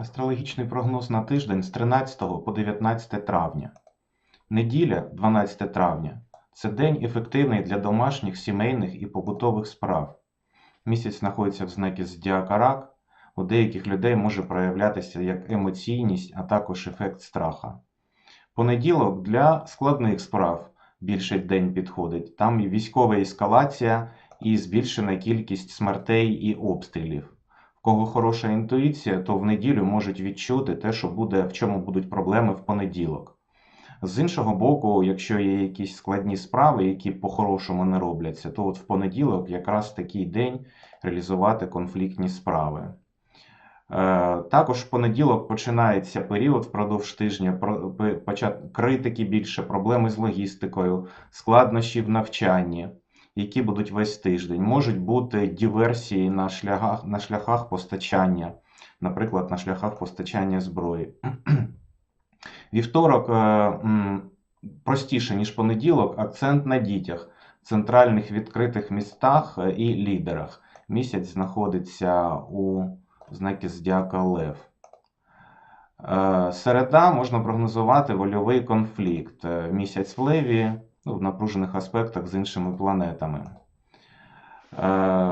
Астрологічний прогноз на тиждень з 13 по 19 травня. Неділя, 12 травня, це день ефективний для домашніх, сімейних і побутових справ. Місяць знаходиться в знакі Зодіака Рак. У деяких людей може проявлятися як емоційність, а також ефект страха. Понеділок для складних справ більше день підходить. Там і військова ескалація, і збільшена кількість смертей і обстрілів. Кого хороша інтуїція, то в неділю можуть відчути те, що буде, в чому будуть проблеми в понеділок. З іншого боку, якщо є якісь складні справи, які по-хорошому не робляться, то от в понеділок якраз такий день реалізувати конфліктні справи. Е, Також в понеділок починається період впродовж тижня критики більше, проблеми з логістикою, складнощі в навчанні, які будуть весь тиждень. Можуть бути диверсії на шляхах, на шляхах постачання, наприклад, на шляхах постачання зброї. Вівторок е, простіше, ніж понеділок, акцент на дітях, центральних відкритих містах е, і лідерах. Місяць знаходиться у знаки Зодіака Лев. Е, Середа можна прогнозувати вольовий конфлікт. Місяць в Леві в напружених аспектах з іншими планетами. Е,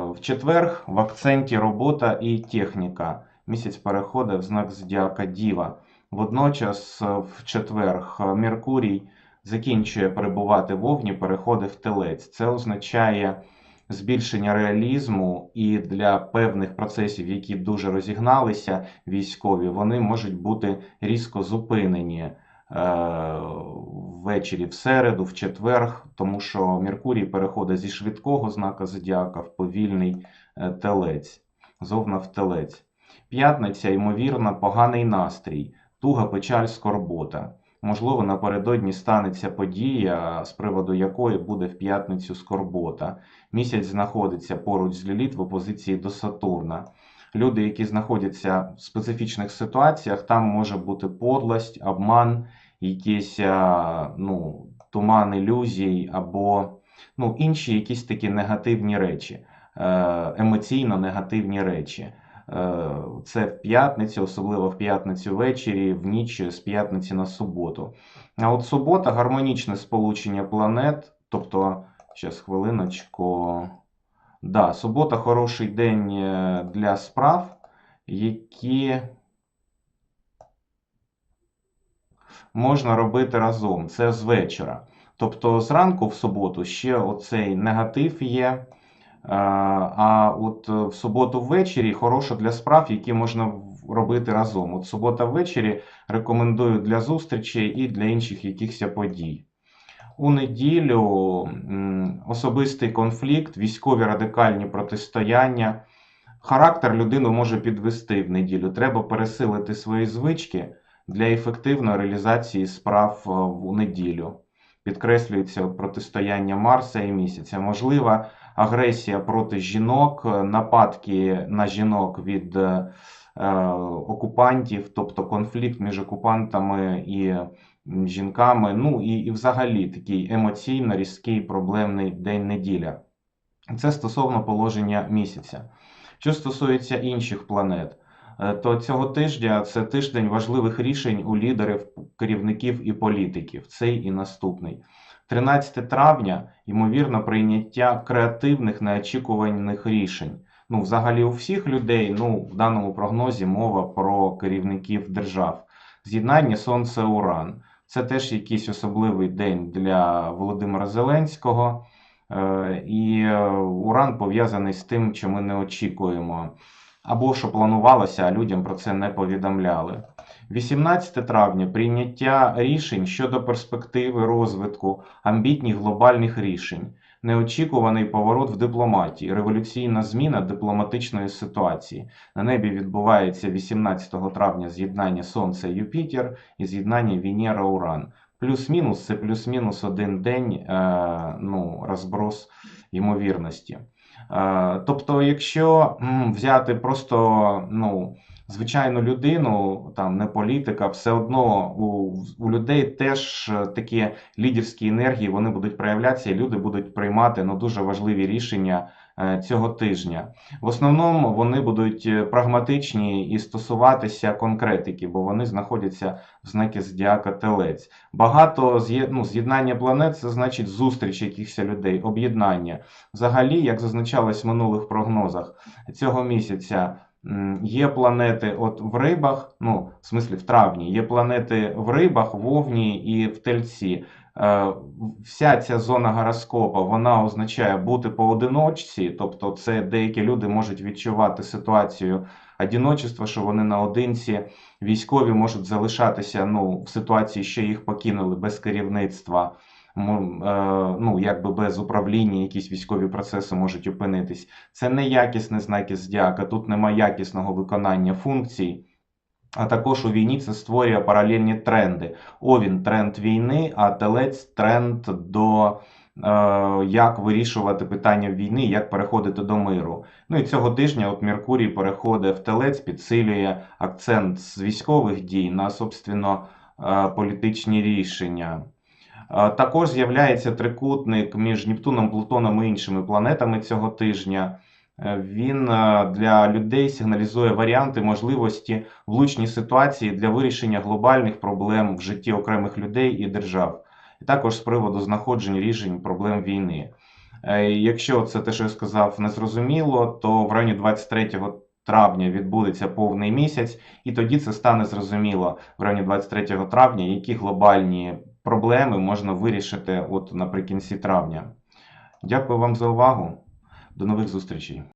В четвер в акценті робота і техніка. Місяць переходить в знак Зодіака Діва. Водночас е, в четвер Меркурій закінчує перебувати в Овні, переходить в Телець. Це означає збільшення реалізму і для певних процесів, які дуже розігналися військові, вони можуть бути різко зупинені е, ввечері в середу, в четвер, тому що Меркурій переходить зі швидкого знака зодіака в повільний е, телець, зовна в телець. П'ятниця, ймовірно, поганий настрій, туга, печаль, скорбота. Можливо, напередодні станеться подія, з приводу якої буде в п'ятницю скорбота. Місяць знаходиться поруч з Ліліт в опозиції до Сатурна. Люди, які знаходяться в специфічних ситуаціях, там може бути подлость, обман, якийсь ну, туман ілюзій або ну, інші якісь такі негативні речі, е, емоційно негативні речі. Е, Це в п'ятницю, особливо в п'ятницю ввечері, в ніч з п'ятниці на суботу. А от субота гармонічне сполучення планет, тобто, зараз хвилиночку. Да, субота хороший день е, для справ, які можна робити разом. Це з вечора. Тобто зранку в суботу ще оцей негатив є. е, А от е, в суботу ввечері хороша для справ, які можна робити разом. От субота ввечері рекомендую для зустрічей і для інших якихось подій. У неділю особистий конфлікт, військові радикальні протистояння. Характер людину може підвести в неділю. Треба пересилити свої звички для ефективної реалізації справ е, у неділю. Підкреслюється протистояння Марса і місяця. Можлива агресія проти жінок, е, нападки на жінок від е, е, окупантів, тобто конфлікт між окупантами і жінками. Ну і, і взагалі такий емоційно різкий проблемний день неділя. Це стосовно положення місяця. Що стосується інших планет, е, то цього тижня це тиждень важливих рішень у лідерів, керівників і політиків. Цей і наступний. 13 травня, ймовірно, прийняття креативних неочікуваних рішень. Ну, взагалі, у всіх людей, ну, в даному прогнозі мова про керівників держав. З'єднання Сонце-Уран. Це теж якийсь особливий день для Володимира Зеленського. Е, І е, Уран пов'язаний з тим, що ми не очікуємо, або що планувалося, а людям про це не повідомляли. 18 травня прийняття рішень щодо перспективи розвитку амбітних глобальних рішень, неочікуваний поворот в дипломатії, революційна зміна дипломатичної ситуації. На небі відбувається 18 травня з'єднання Сонця Юпітер і з'єднання Венера-Уран. Плюс-мінус це плюс-мінус один день, е, ну, розброс ймовірності. Е, тобто, якщо взяти просто ну, звичайну людину, там не політика, все одно у, у людей теж е, такі лідерські енергії вони будуть проявлятися, і люди будуть приймати ну, дуже важливі рішення е, цього тижня. В основному вони будуть е, прагматичні і стосуватися конкретики, бо вони знаходяться в знакі зодіака Телець. Багато ну, з'єднання планет це значить зустріч якихось людей, об'єднання. Взагалі, як зазначалось в минулих прогнозах, цього місяця є планети от в рибах, ну, в смислі в травні, є планети в рибах, в і в Тельці. Е, Вся ця зона гороскопа вона означає бути поодиночці, тобто це деякі люди можуть відчувати ситуацію одиночества, що вони наодинці. Військові можуть залишатися ну, в ситуації, що їх покинули без керівництва, ну, якби без управління, якісь військові процеси можуть опинитись. Це не якісні знаки зодіака, тут немає якісного виконання функцій. А також у війні це створює паралельні тренди. Овін тренд війни, а телець тренд до е, як вирішувати питання війни, як переходити до миру. Ну і цього тижня от Меркурій переходить в телець, підсилює акцент з військових дій на, собственно, е, політичні рішення. Також з'являється трикутник між Нептуном, Плутоном і іншими планетами цього тижня. Е, Він е, для людей сигналізує варіанти можливості влучні ситуації для вирішення глобальних проблем в житті окремих людей і держав, і також з приводу знаходжень рішень проблем війни. Е, Якщо це те, що я сказав, не зрозуміло, то в районі 23 травня відбудеться повний місяць, і тоді це стане зрозуміло в районі 23 травня, які глобальні проблеми можна вирішити от наприкінці травня. Дякую вам за увагу. До нових зустрічей.